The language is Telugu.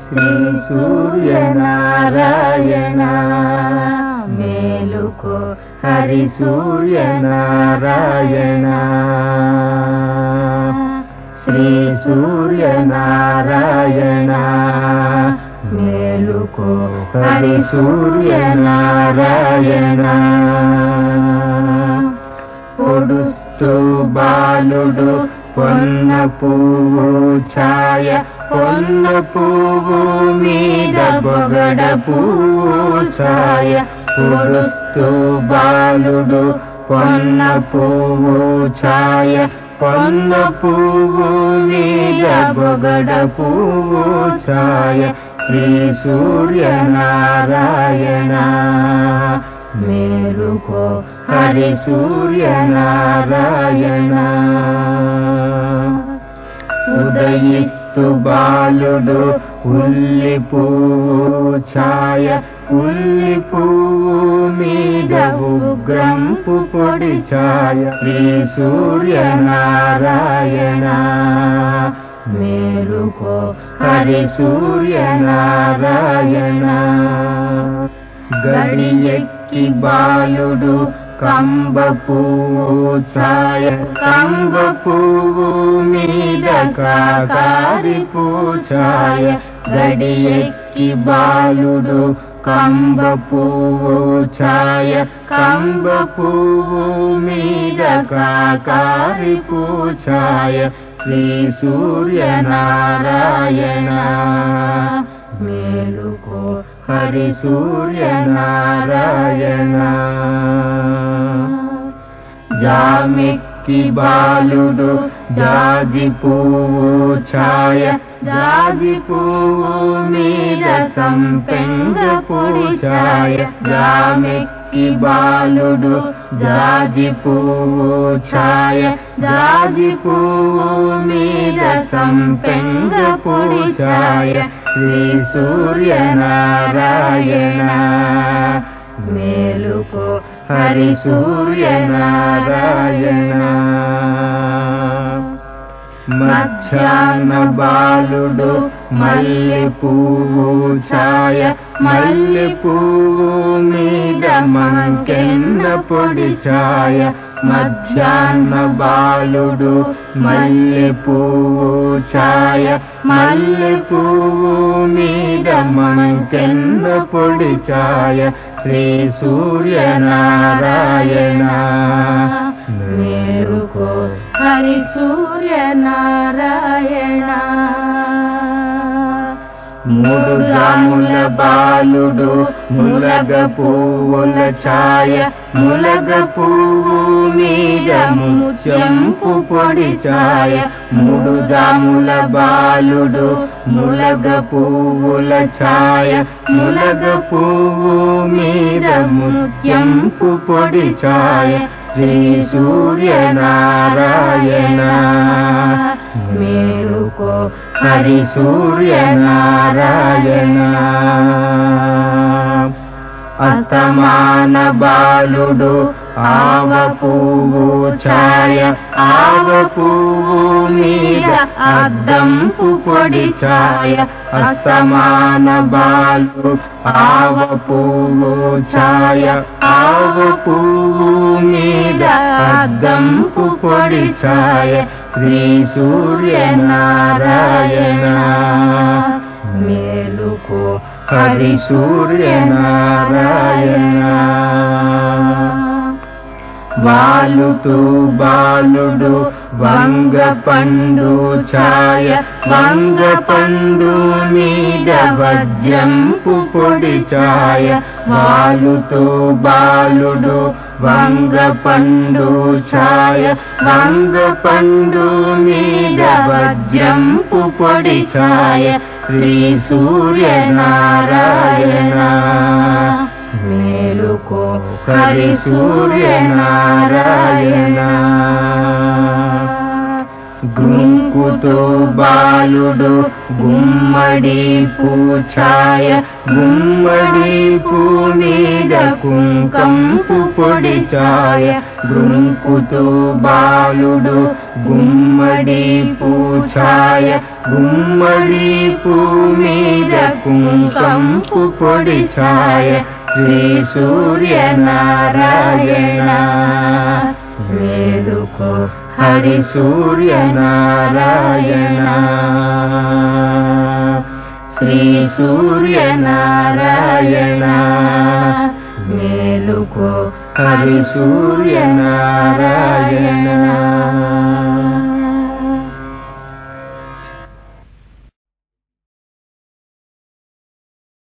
శ్రీ సూర్యనారాయణ మేలుకో హరి సూర్యనారాయణ శ్రీ సూర్యనారాయణ మేలుకో హరి సూర్యనారాయణ పొడుస్తూ బాలుడు పొన్న పువ్వు ఛాయ పొన్న పువ్వు మీద బొగడ పువ్వు ఛాయ పొడుస్తూ బాలుడు పొన్న పువ్వు ఛాయ పొన్న పువ్వు మీద బొగడ పువ్వు ఛాయ శ్రీ సూర్యనారాయణ మేలుకో హరి సూర్యనారాయణ. ఉదయిస్తు బాలుడు ఉల్లి పువ్వు ఛాయ ఉల్లి పువ్వు మీద ఉగ్రంపు పొడి ఛాయ. శ్రీ సూర్యనారాయణ మేలుకో హరి సూర్యనారాయణ. గడి ఎక్కి బాలుడు కంబ పువ్వు ఛాయ కంబ పువ్వు మీద కాకారి పూచాయ గడి ఎక్కి బాలుడు కంబ పువ్వు ఛాయ కంబ పువ్వు మీద కాకారి పూచాయ శ్రీ సూర్యనారాయణ. మేలుకో हरिसूर्यनारायण जामि జామిక్కి బాలుడు జాజి పువ్వు ఛాయ జాజి పువ్వు మీద సంపెంగ పొడి ఛాయ జామిక్కి బాలుడు జాజి పువ్వు ఛాయ జాజి పువ్వు మీద సంపెంగ పొడి ఛాయ శ్రీ సూర్యనారాయణ మేలుకో హరి మధ్యాహ్న బాలుడు మల్లె పువ్వు ఛాయ మల్లె పువ్వు మీద మంకెన్న పొడి ఛాయ మధ్యాహ్న బాలుడు మల్లె పువ్వు ఛాయ మల్లె పువ్వు మీద మంకెన్న పొడి ఛాయ శ్రీ సూర్యనారాయణ మేలుకో హరి సూర్యనారాయణ మూడు జాముల బాలుడు ములగ పువ్వుల ఛాయ ములగ పువ్వు మీద ముత్యంపు పొడి ఛాయ. మూడు జాముల బాలుడు ములగ పువ్వుల ఛాయ ములగ పువ్వు మీద ముత్యంపు పొడి ఛాయ. శ్రీ సూర్యనారాయణ. మేలుకో హరి సూర్యనారాయణ. అస్తమాన బాలుడు ఆవ పువ్వు ఛాయ ఆవ పువ్వు మీద అద్దంపు పొడి ఛాయ అస్తమాన బాలు ఆవ పువ్వు ఛాయ ఆవ పువ్వు మీద అద్దంపు పొడి ఛాయ శ్రీ సూర్యనారాయణ. మేలుకు హరి సూర్యనారాయణ. వాలుతూ బాలుడు వంగ పండు ఛాయ వంగ పండు మీద వజ్రంపు పొడి ఛాయ. వాలుతూ బాలుడు వంగ పండు ఛాయ వంగ పండు మీద వజ్రంపు పొడి ఛాయ. శ్రీ సూర్యనారాయణ. మేలుకో. హరి సూర్యనారాయణ. గుంకుతో బాలుడు గుమ్మడి పూఛాయ గుమ్మడి పూ మీద కుంకంపు పొడి ఛాయ. గుంకుతో బాలుడు గుమ్మడి పూఛాయ ఛాయ గుమ్మడి పూ మీద కుంకంపు పొడి ఛాయ. శ్రీ సూర్యనారాయణ. వేడుకో హరి సూర్యనారాయణ. శ్రీ సూర్యనారాయణ. మేలుకో హరి సూర్యనారాయణ.